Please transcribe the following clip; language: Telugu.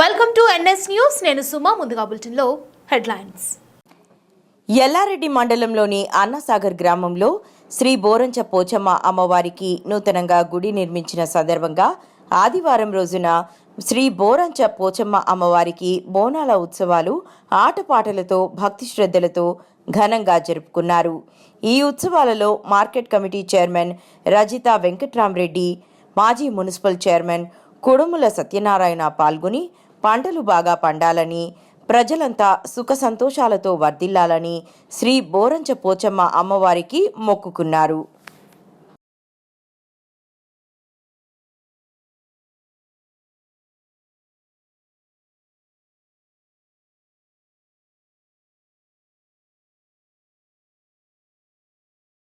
వెల్కమ్ టు ఎన్ఎస్ న్యూస్ నేను సుమా ముందుగా బులెటిన్లో హెడ్లైన్స్. ఎల్లారెడ్డి మండలంలోని అన్నసాగర్ గ్రామంలో శ్రీ బోరంచ పోచమ్మ అమ్మవారికి నూతనంగా గుడి నిర్మించిన సందర్భంగా ఆదివారం రోజున శ్రీ బోరంచ పోచమ్మ అమ్మవారికి బోనాల ఉత్సవాలు ఆటపాటలతో భక్తి శ్రద్ధలతో ఘనంగా జరుపుకున్నారు. ఈ ఉత్సవాలలో market committee chairman Rajitha Venkatram Reddy మాజీ మున్సిపల్ చైర్మన్ కుడుముల సత్యనారాయణ పాల్గొని పంటలు బాగా పండాలని ప్రజలంతా సుఖ సంతోషాలతో వర్ధిల్లాలని శ్రీ బోరంచ పోచమ్మ అమ్మవారికి మొక్కుకున్నారు.